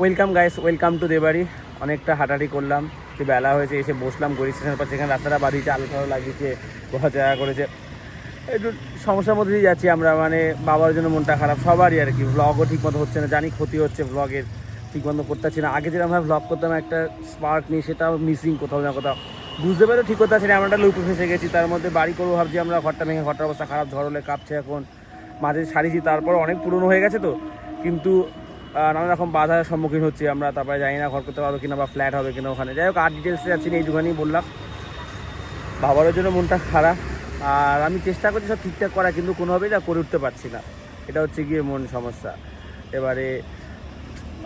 Welcome guys welcome to Debari অনেকটা হাঁটাহাঁটি করলাম, একটু বেলা হয়েছে, এসে বসলাম গড়ি স্টেশনের পাশে। এখানে রাস্তাটা বাঁধিয়েছে আলো টালো লাগিয়েছে ঘোরা জায়গা করেছে। একটু সমস্যার মধ্যে দিয়ে যাচ্ছি আমরা মানে বাবার জন্য মনটা খারাপ, সবারই আর কি। ভ্লগও ঠিক মতো হচ্ছে না, জানি ক্ষতি হচ্ছে ভ্লগের ঠিক মতো করতে পারছি না। আগে যেরকম ভাবে ভ্লগ করতাম, একটা স্পার্ক নিয়ে সেটাও মিসিং কোথাও না কোথাও। বুঝতে পেরে ঠিক করতে পারছি না আমরা একটা লুপে ফেসে গেছি, তার মধ্যে বাড়ি করব ভাবছি আমরা, ঘরটা ভেঙে, ঘরটার অবস্থা খারাপ, ঝড় হলে কাঁপছে এখন। মাঝে সারিয়েছি তারপর অনেক পুরনো হয়ে গেছে তো। কিন্তু নানা রকম বাধার সম্মুখীন হচ্ছি আমরা, তারপরে জানি না ঘর করতে পারব কিনা বা ফ্ল্যাট হবে কিনা ওখানে। যাই হোক, আর ডিটেলসে যাচ্ছি না, এইটুখানি বললাম। বাবারও জন্য মনটা খারাপ। আর আমি চেষ্টা করছি সব ঠিকঠাক করা, কিন্তু কোনোভাবেই না করে উঠতে পারছি না। এটা হচ্ছে গিয়ে মন সমস্যা। এবারে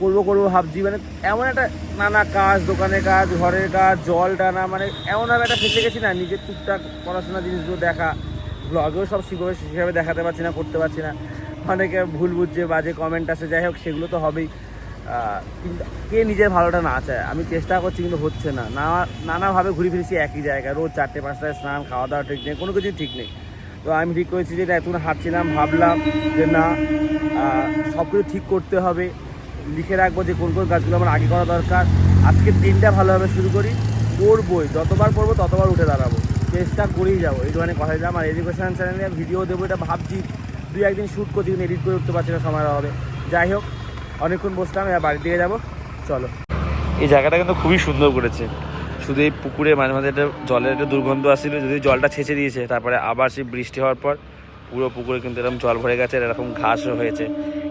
করব করব ভাবছি মানে এমন একটা নানা কাজ, দোকানের কাজ, ঘরের কাজ, জল টানা মানে এমনভাবে একটা ফেসে গেছি না, নিজের টুকটাক পড়াশোনা জিনিসগুলো দেখা ব্লগেও সব সেভাবে সেভাবে দেখাতে পারছি না, করতে পারছি না। অনেকে ভুল বুঝছে বাজে কমেন্ট আসে, যাই হোক, সেগুলো তো হবেই। কিন্তু কে নিজের ভালোটা না চায়, আমি চেষ্টা করছি কিন্তু হচ্ছে না। নানাভাবে ঘুরে ফিরেছি একই জায়গায়, রোজ চারটে, পাঁচটায় স্নান খাওয়া দাওয়া ঠিক নেই, কোনো কিছুই ঠিক নেই। তো আমি ঠিক করেছি যে এতক্ষণ হাঁটছিলাম, ভাবলাম যে, না সব কিছু ঠিক করতে হবে। লিখে রাখব যে, কোন কোন কাজগুলো আমার আগে করা দরকার। আজকের দিনটা ভালোভাবে শুরু করি, করবোই, যতবার করব, ততবার উঠে দাঁড়াবো। চেষ্টা করেই যাব। এইটুখানি কথা দিলাম। আর এডুকেশান চ্যানেলে ভিডিও দেবো, এটা ভাবছি। দুই একদিন শ্যুট করছি কিন্তু এডিট করে উঠতে পারছি না সময় হবে যাই হোক অনেকক্ষণ বসলাম এবার বাড়ির দিকে যাব। চলো। এই জায়গাটা কিন্তু খুবই সুন্দর করেছে। শুধু এই পুকুরে মাঝে মাঝে একটা জলের একটা দুর্গন্ধ আসছিল যদি জলটা ছেঁচে দিয়েছে তারপরে আবার সেই বৃষ্টি হওয়ার পর পুরো পুকুরে কিন্তু এরকম জল ভরে গেছে এরকম ঘাসও হয়েছে।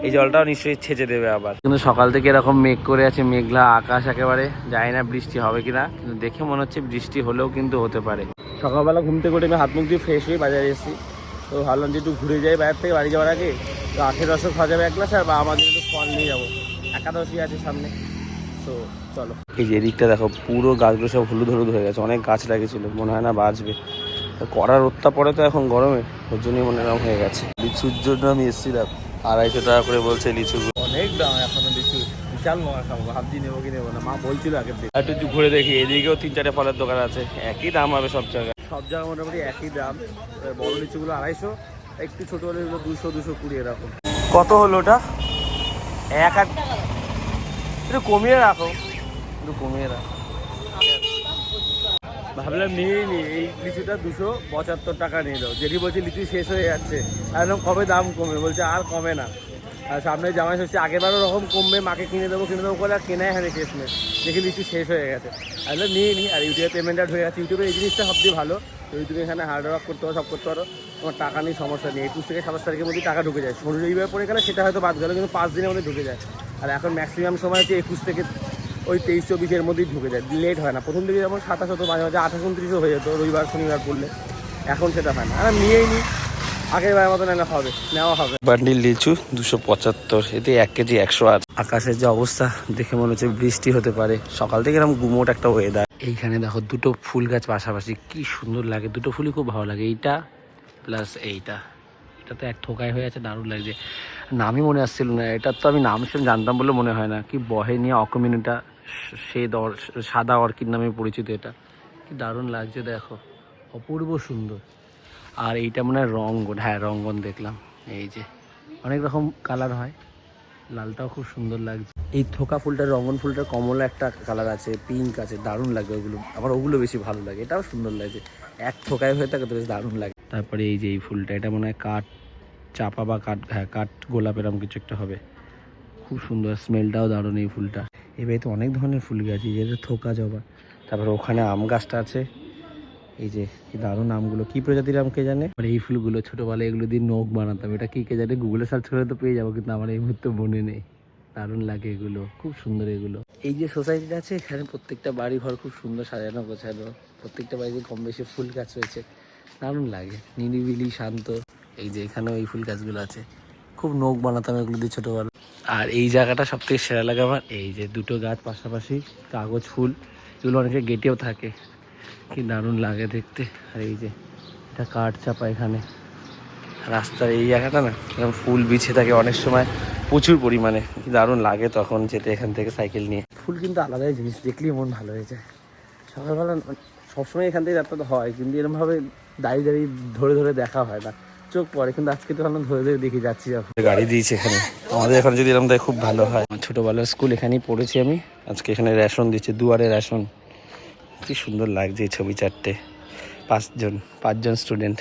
এই জলটাও নিশ্চয়ই ছেঁচে দেবে আবার। কিন্তু সকাল থেকে এরকম মেঘ করে আছে মেঘলা আকাশ একেবারে জানি না বৃষ্টি হবে কিনা কিন্তু দেখে মনে হচ্ছে বৃষ্টি হলেও কিন্তু হতে পারে। সকালবেলা ঘুম থেকে উঠে আমি হাত মুখ দিয়ে ফ্রেশ হয়ে বাজারে এসেছি। তো ভাবলাম যে একটু ঘুরে যাই বাইরের থেকে বাড়ি যাওয়ার আগে। তো আখের রসও খাওয়া যাবে এক গ্লাস আর বা আমাদের একটু ফল নিয়ে যাব। একাদশী আছে সামনে। তো চলো। এই যে এদিকটা দেখো পুরো গাছগুলো সব হলুদ হলুদ হয়ে গেছে অনেক গাছ লাগিয়েছিল মনে হয় না বাঁচবে। কড়া রোদটা পড়ে তো এখন গরমে ওর জন্যই মনে হয় হয়ে গেছে। লিচুর জন্য আমি এসেছিলাম আড়াইশো টাকা করে বলছে লিচু অনেক দাম এখনও লিচু বিশাল খাব ভাবছি নেব কি নেব না মা বলছিল আগের দিন। একটু ঘুরে দেখি এদিকেও তিন চারটে ফলের দোকান আছে একই দাম হবে সব জায়গায়। সব জায়গায় মোটামুটি একই দাম। বড় লিচুগুলো আড়াইশো একটু ছোটো হলে দুশো দুশো কুড়ি এরকম। কত হলো ওটা? এক একটু কমিয়ে রাখো। একটু কমিয়ে রাখো। ভাবলাম নিয়ে নি এই লিচুটা দুশো পঁচাত্তর টাকা নিয়ে দাও। যেটি বলছে লিচু শেষ হয়ে যাচ্ছে। একদম কবে দাম কমে? বলছে আর কমে না। সামনে জামাই ষষ্ঠী, আগেরবারও রকম কমবে, মাকে কিনে দেবো কিনে দেবো করে আর কেনাই হয়নি শেষ নেই দেখি লিচু শেষ হয়ে গেছে। আসলে নিয়ে নিই আর ইউটিউবে পেমেন্ট হয়ে গেছে। ইউটিউবে এই জিনিসটা সবচেয়ে ভালো। ইউটিউবে এখানে হার্ড ওয়ার্ক করতে পারো, সব করতে পারো। তোমার টাকা নিয়ে সমস্যা নেই। একুশ থেকে সাতাশ তারিখের মধ্যে টাকা ঢুকে যায়। শরীর এইভাবে পড়ে গেলে সেটা হয়তো বাদ গেলো, কিন্তু পাঁচ দিনের মধ্যে ঢুকে যায়। আর এখন ম্যাক্সিমাম সময় হচ্ছে একুশ থেকে ওই তেইশ, চব্বিশের মধ্যেই ঢুকে যায়। লেট হয় না। প্রথম দিকে যেমন সাতাশ হতো, মাঝে মাঝে আঠাশ, উনত্রিশও হয়ে যেত, রবিবার, শনিবার পড়লে এখন সেটা হয় না। আর নিয়েই নি। আগের বার মতো নেওয়া হবে নেওয়া হবে। বান্ডিল লিচু দুশো পঁচাত্তর এতে এক কেজি একশো আট। আকাশের যে অবস্থা দেখে মনে হচ্ছে বৃষ্টি হতে পারে। সকাল থেকে এরকম গুমোট একটা ওয়েদার এইখানে দেখো দুটো ফুল গাছ পাশাপাশি কি সুন্দর লাগে। দুটো ফুলই খুব ভালো লাগে। এইটা প্লাস এইটা। এটা তো এক ঠোকায় হয়ে আছে দারুণ লাগছে। নামই মনে আসছিল না। এটা তো আমি নাম শুনে জানতাম বলে মনে হয় না। কি বহে বহেনিয়া অকমিউনিটা সে সাদা অর্কিড নামে পরিচিত এটা। কি দারুণ লাগছে দেখো। অপূর্ব সুন্দর। আর এইটা মনে হয় রঙ্গন হ্যাঁ রঙ্গন দেখলাম। এই যে, অনেক রকম কালার হয়। লালটাও খুব সুন্দর লাগছে। এই থোকা ফুলটার, রঙ্গন ফুলটার কমলা একটা কালার আছে পিঙ্ক আছে, দারুণ লাগে ওগুলো। আমার ওগুলো বেশি ভালো লাগে, এটাও সুন্দর লাগছে এক থোকায় হয়ে থাকে তো বেশ দারুণ লাগে। তারপরে এই যে এই ফুলটা, এটা মনে হয় কাঠ চাপা বা কাঠ হ্যাঁ কাঠ গোলাপ এরকম কিছু একটা হবে। খুব সুন্দর স্মেলটাও দারুণ এই ফুলটা। এবারে তো অনেক ধরনের ফুল গাছ, এই যে থোকা জবা। তারপরে ওখানে আম গাছটা আছে। এই যে কি দারুণ আমগুলো কি প্রজাতির আম কে জানে? আর এই ফুলগুলো ছোটোবেলায় এগুলো দিয়ে নখ বানাতাম। এটা কি কে জানে? গুগলে সার্চ করে তো পেয়ে যাব কিন্তু আমার এই মুহূর্তে মনে নেই। দারুণ লাগে এগুলো খুব সুন্দর এগুলো। এই যে সোসাইটিটা আছে এখানে প্রত্যেকটা বাড়ি ঘর খুব সুন্দর সাজানো গোছানো। প্রত্যেকটা বাড়িতে কম বেশি ফুল গাছ রয়েছে। দারুণ লাগে নিরিবিলি শান্ত। এই যে এখানেও এই ফুল গাছগুলো আছে। খুব নখ বানাতাম এগুলো দিয়ে ছোটোবেলা আর এই জায়গাটা সব থেকে সেরা লাগে আমার এই যে দুটো গাছ পাশাপাশি কাগজ ফুল এগুলো অনেকে গেটেও থাকে। কি দারুণ লাগে দেখতে। আর এই যে এটা কাঠ চাপা এখানে। রাস্তার এই জায়গাটা না এরকম ফুল বিছে থাকে অনেক সময় প্রচুর পরিমাণে। কি দারুণ লাগে তখন যেতে এখান থেকে সাইকেল নিয়ে। ফুল কিন্তু আলাদাই জিনিস দেখলেই মন ভালো হয়ে যায়। সকালবেলা সবসময় এখান থেকে যাত্রা তো হয় কিন্তু এরকমভাবে দাঁড়িয়ে দাঁড়িয়ে ধরে ধরে দেখা হয় না। চোখ পড়ে কিন্তু আজকে তো আমরা ধরে ধরে দেখে যাচ্ছি যখন। গাড়ি দিয়েছে এখানে। আমাদের এখানে যদি এরকম দেয় খুব ভালো হয়। ছোটোবেলার স্কুল এখানেই পড়েছি আমি। আজকে এখানে রেশন দিচ্ছে দুয়ারে রেশন। কি সুন্দর লাগছে এই ছবি চারটে পাঁচজন পাঁচজন স্টুডেন্ট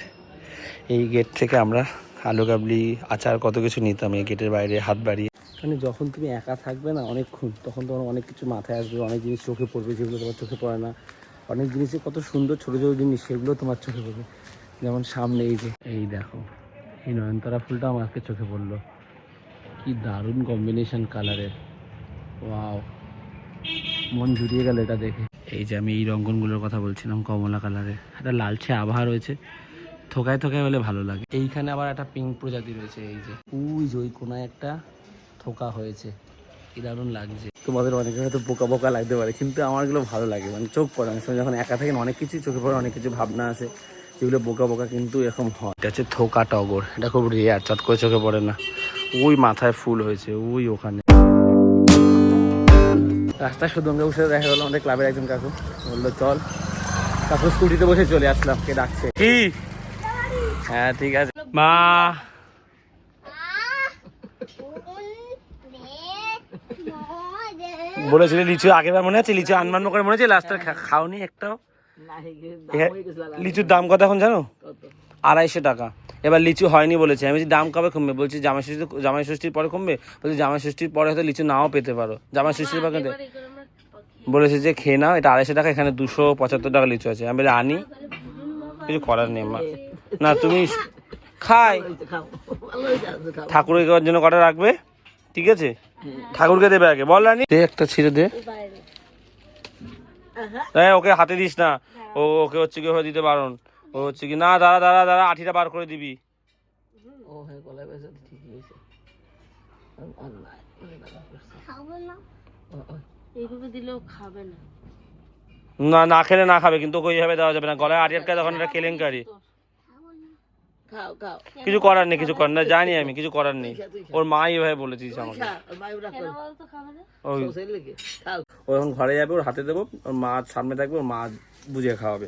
এই গেট থেকে আমরা আলু কাবলি আচার কত কিছু নিতাম এই গেটের বাইরে, হাত বাড়িয়ে। মানে যখন তুমি একা থাকবে না অনেকক্ষণ, তখন তোমার অনেক কিছু মাথায় আসবে, অনেক জিনিস চোখে পড়বে যেগুলো তোমার চোখে পড়ে না। অনেক জিনিসই কত সুন্দর ছোটো ছোটো জিনিস, সেগুলো তোমার চোখে পড়বে। যেমন সামনে এই যে, এই দেখো, এই নয়নতারা ফুলটা আমাকে চোখে পড়ল। কি দারুণ কম্বিনেশন কালারের ওয়াও মন জুড়িয়ে গেল এটা দেখে। এই যে আমি এই রঙ্গনগুলোর কথা বলছিলাম কমলা কালারের একটা লালচে আবহাওয়া রয়েছে। থোকায় থোকায় হলে ভালো লাগে। এইখানে আবার একটা পিঙ্ক প্রজাতি রয়েছে এই যে। ওই যে ওই কোনায় একটা থোকা হয়েছে। কি দারুণ লাগছে। তোমাদের অনেকে হয়তো বোকা বোকা লাগতে পারে কিন্তু আমারগুলো ভালো লাগে মানে চোখ পড়ে অনেক সময় যখন একা থাকেন অনেক কিছুই চোখে পড়ে অনেক কিছু ভাবনা আছে যেগুলো বোকা বোকা কিন্তু এরকম হয়। এটা হচ্ছে থোকা টগর। এটা খুব রেয়ার চট করে চোখে পড়ে না। ওই মাথায় ফুল হয়েছে ওই ওখানে। রাস্তায় শুধু আমরা বসে দেখা গেলো আমাদের ক্লাবের একজন কাকু বলল চল তারপর স্কুটিতে বসে চলে আসলাম কে ডাকছে কি হ্যাঁ ঠিক আছে মা বলেছিলে লিচু আগেবার মনে আছে লিচু আনমান করে মনে আছে লাস্টার খাওনি একটাও লিচুর দাম কত এখন জানো? আড়াইশো টাকা। এবার লিচু হয়নি বলেছে। আমি বলছি দাম কবে কমবে? বলছি জামাই ষষ্ঠী জামাই ষষ্ঠীর পরে কমবে? বলছি জামাই ষষ্ঠীর পরে হয়তো লিচু নাও পেতে পারো। জামাই ষষ্ঠীর পরে কিন্তু- বলেছে যে খেয়ে নাও এটা আড়াইশো টাকা এখানে দুশো পঁচাত্তর টাকা লিচু আছে। আমি বলি আনি। কিছু করার নেই মা। না তুমি খাই। ঠাকুরের জন্য কটা রাখবে? ঠিক আছে? ঠাকুরকে দেবে আগে। বল রানি। দে একটা ছিঁড়ে দে। হ্যাঁ ওকে হাতে দিস না। ও ওকে হচ্ছে কি দিতে পারুন ও হচ্ছে কি না দাঁড়া দাঁড়া দাঁড়া আঠিটা বার করে দিবি। ও হ্যাঁ গলায় বেজে ঠিক হয়েছে। এইভাবে দিলেও খাবে না। না না খেলে না খাবে কিন্তু ওকে এইভাবে দেওয়া যাবে না। গলায় আটি আটকায় তখন এটা কেলেঙ্কারি। কিছু করার নেই কিছু করার নেই। জানি আমি কিছু করার নেই। ওর মা এইভাবে বলেছিস আমাকে। না? ও যখন ঘরে যাবে ওর হাতে দেবো ওর মা সামনে থাকবে ওর মা বুঝে খাওয়াবে।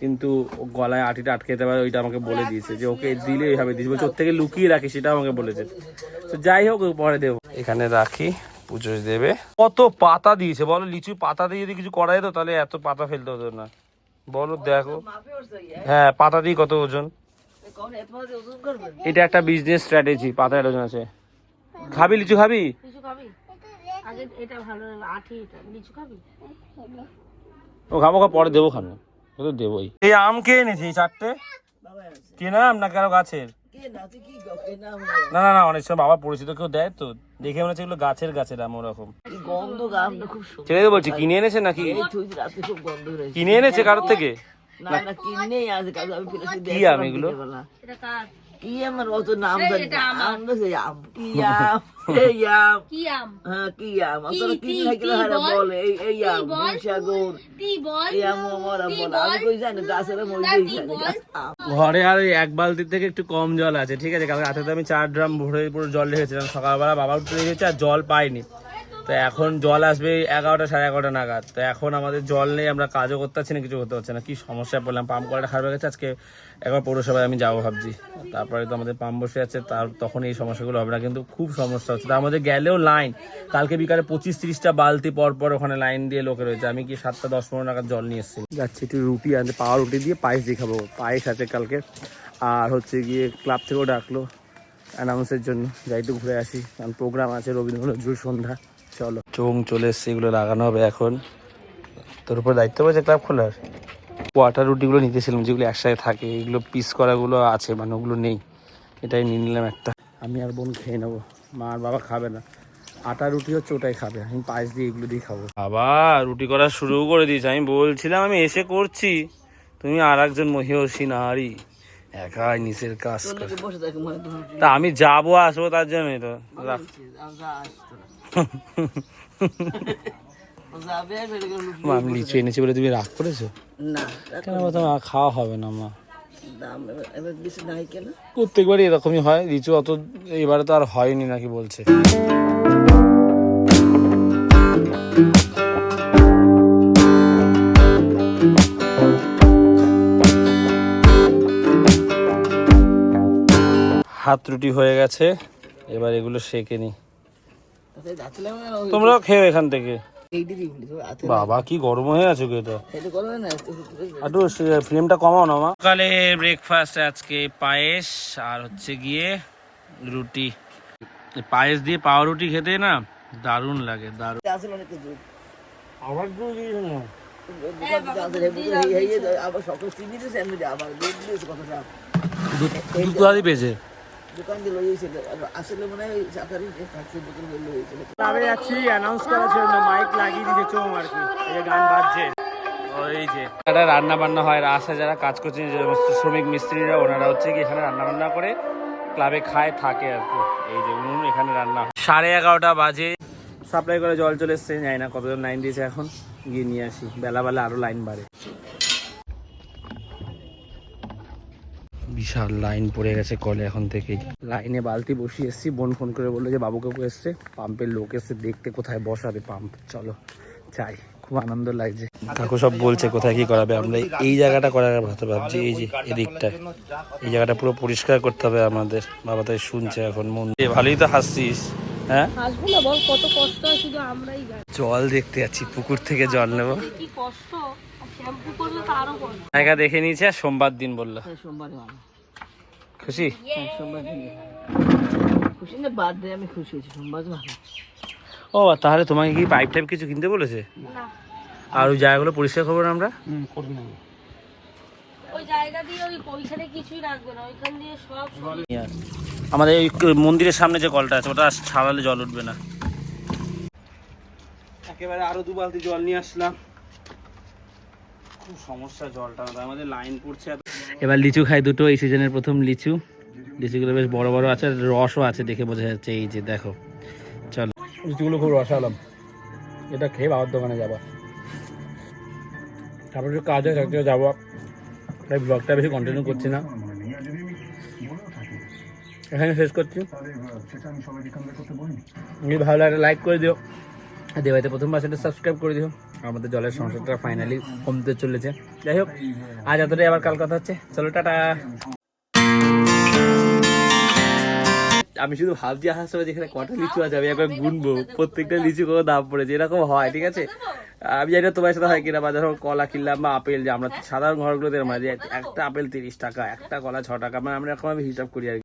কিন্তু ও গলায় আটিটা আটকে যেতে পারে ওইটা আমাকে বলে দিয়েছে যে ওকে দিলে এইভাবে দিয়েছে। বলছে ওর থেকে লুকিয়ে রাখি সেটা আমাকে বলেছে। তো যাই হোক ও পরে দেবো। এখানে রাখি পুজো দেবে। কত পাতা দিয়েছে বলো লিচু পাতা দিয়ে যদি কিছু করা যেত তাহলে এত পাতা ফেলতে হতো না। বলো দেখো। ইয়া হ্যাঁ পাতা দিয়ে কত ওজন? এটা একটা বিজনেস স্ট্র্যাটেজি পাতা ওজন আছে। খাবি লিচু খাবি? লিচু খাবি? আগে এটা ভালো আঠি এটা লিচু খাবি? ও খাব পরে দেবো খানো তো দেবোই। এই আম কে এনেছি চারটে। কেনা আম না কারও গাছের? না না না। অনেক সময় বাবা পরিচিত কেউ দেয় তো দেখে মনে হচ্ছে এগুলো গাছের গাছের আম ওরকম। খুব ছেড়ে বলছি কিনে এনেছে নাকি? খুব কিনে এনেছে কারোর থেকে? না না কিনেই আছে কাজ আমি ফেলেছি কি আম এগুলো? কি আমার অত নাম জানি এটা না। আমার। আম বলছে আম। কি আম এই আম। কি আম? হ্যাঁ কি আম? কি, কি কি, থাকলে হারা বল? এই এই আম সাগর। এই আম আমার বল। আমি কই জানি গাছের ঘরে আর ওই এক বালতির থেকে একটু কম জল আছে ঠিক আছে? কালকে রাতে তো আমি চার ড্রাম ভরে পুরো জল রেখেছিলাম সকালবেলা বাবা উঠতে রেখেছে আর জল পাইনি। তো এখন জল আসবে এগারোটা সাড়ে এগারোটা নাগাদ। তো এখন আমাদের জল নেই, আমরা কাজও করতে পারছি না, কিছু করতে পারছি না। কি সমস্যা পড়লাম, পাম্প কলটা খারাপ হয়ে গেছে, আজকে একবার পৌরসভায় আমি যাব ভাবছি। তারপরে তো আমাদের পাম্প বসে আছে, তার তখন এই সমস্যাগুলো হবে না, কিন্তু খুব সমস্যা হচ্ছে। তার আমাদের গেলেও লাইন কালকে বিকালে পঁচিশ তিরিশটা বালতি পর পর ওখানে লাইন দিয়ে লোকে রয়েছে। আমি কি সাতটা দশ পনেরো নাগাদ জল নিয়ে এসেছি। যাচ্ছি একটু রুটি আনতে, পাওয়া রুটি দিয়ে পায়েস দিয়ে খাব। পায়েস আছে কালকে। আর হচ্ছে গিয়ে ক্লাব থেকেও ডাকলো অ্যানাউন্সের জন্য। যাই একটু ঘুরে আসি। কারণ প্রোগ্রাম আছে রবীন্দ্র নজরুল সন্ধ্যা। চলো। চোং চলে এসছে এগুলো লাগানো হবে এখন। তোর উপর দায়িত্ব রয়েছে ক্লাব খোলার? কোয়াটার রুটিগুলো নিতেছিলাম যেগুলো একসাথে থাকে এগুলো পিস করাগুলো আছে মানে ওগুলো নেই। এটাই নিয়ে নিলাম একটা। আমি আর বোন খেয়ে নেব। মা আর বাবা খাবে না। আটা রুটি হচ্ছে ওটাই খাবে। আমি পায়েস দিয়ে এগুলো দিয়ে খাব। বাবা রুটি করা শুরু করে দিয়েছে। আমি বলছিলাম আমি এসে করছি। তুমি আর একজন মহিষী নারী। একাই নিচের কাজ তো আমি যাব আসব তার জন্যই তো। মা, আমি লিচু এনেছি বলে তুমি রাগ করেছ? না কেন বলো তো মা, খাওয়া হবে না মা। নাই প্রত্যেকবারই এরকমই হয় লিচু অত এবারে তো আর হয়নি নাকি বলছে। ভাত রুটি হয়ে গেছে এবার এগুলো সেকে নি। ওই- তোমরাও খেও এখান থেকে। বাবা কি গরম হয়ে আছে গো এটা একটু ফ্লেমটা কমাও না মা। সকালে ব্রেকফাস্ট আজকে পায়েস আর হচ্ছে গিয়ে রুটি। পায়েস দিয়ে পাওয়া রুটি খেতে না দারুণ লাগে দারুণ। আসলে অনেক কিছু আবার দুধ দুধ কোথা দিয়ে পেয়েছে। দোকান দিয়ে লইয়েছিল আসলে মনে হয়গুলো ক্লাবে যাচ্ছি অ্যানাউন্স করার জন্য মাইক লাগিয়ে দিয়েছে চোম আর কি। এই গান বাজছে। ওই যে। একটা রান্না বান্না হয় রাস্তায় যারা কাজ করছেন যে সমস্ত শ্রমিক মিস্ত্রিরা ওনারা হচ্ছে কি এখানে রান্না বান্না করে ক্লাবে খায় থাকে আর কি। এই যে উনুন এখানে রান্না হয়। সাড়ে এগারোটা বাজে। সাপ্লাই করে জল চলে এসছে জানি না কতজন লাইন দিয়েছে এখন। গিয়ে নিয়ে আসি। বেলা বেলা আরও লাইন বাড়ে। বিশাল লাইন পড়ে গেছে কলে এখন থেকেই। লাইনে বালতি বসিয়ে এসছি বোন ফোন করে বলল যে বাবু কাকু এসছে পাম্পের লোক এসছে দেখতে কোথায় বসাবে পাম্প। চলো চাই খুব আনন্দ লাগছে। কাকু সব বলছে কোথায় কি করাবে আমরা এই জায়গাটা করার ভাবতে ভাবছি এই যে এদিকটা এই জায়গাটা পুরো পরিষ্কার করতে হবে আমাদের বাবা তাই শুনছে এখন মন দিয়ে। ভালোই তো হাসছিস হ্যাঁ? না বল কত কষ্ট হয় শুধু আমরাই জল দেখতে যাচ্ছি পুকুর থেকে জল নেব। কি কষ্ট শ্যাম্পু করলে তো আরও জায়গা দেখে নিয়েছে আর সোমবার দিন বলল। হ্যাঁ, সোমবারে খুশি? হ্যাঁ, খুশি না বার্থডে আমি খুশি হয়েছি সোমবার ভালো। ও তাহলে তোমাকে কি পাইপ টাইপ কিছু কিনতে বলেছে? না। আর ওই জায়গাগুলো পরিষ্কার করব না আমরা? ওই জায়গা ওই কিছুই রাখবে না ওইখান দিয়ে সব আমাদের এই মন্দিরের সামনে যে কলটা আছে ওটা ছাড়ালে জল উঠবে না। একেবারে আরও দু বালতি জল নিয়ে আসলাম। খুব সমস্যা জলটা। আমাদের লাইন পড়ছে এবার লিচু খাই দুটো এই সিজনের প্রথম লিচু। লিচুগুলো বেশ বড় বড় আছে আর রসও আছে দেখে বোঝা যাচ্ছে এই যে দেখো। চলো। লিচুগুলো খুব রসালাম এটা খেয়ে বাবার দোকানে যাবা। তারপর একটু কাজ একটু যাব। তাই ব্লগটা বেশি কন্টিনিউ করছি না। এখানে শেষ করছি। যদি ভালো লাগে লাইক করে দিও। দেবাইতে প্রথমবার সেটা সাবস্ক্রাইব করে দিও। আমাদের জলের সমস্যাটা ফাইনালি কমতে চলেছে। যাই হোক, আজ এতটাই। আবার কাল কথা হচ্ছে। চলো, টাটা। আমি শুধু ভাবছি আসার সময় যেখানে কটা লিচু আছে, আমি একবার গুনবো। প্রত্যেকটা লিচু কত দাম পড়েছে। এরকম হয়, ঠিক আছে? আমি জানি না তোমার সাথে হয় কিনা, বা ধরো কলা কিনলাম বা আপেল, যে আমরা সাধারণ ঘরগুলোতে মাঝে একটা আপেল তিরিশ টাকা, একটা কলা ছ টাকা মানে আমরা এরকম আমি হিসাব করি আর।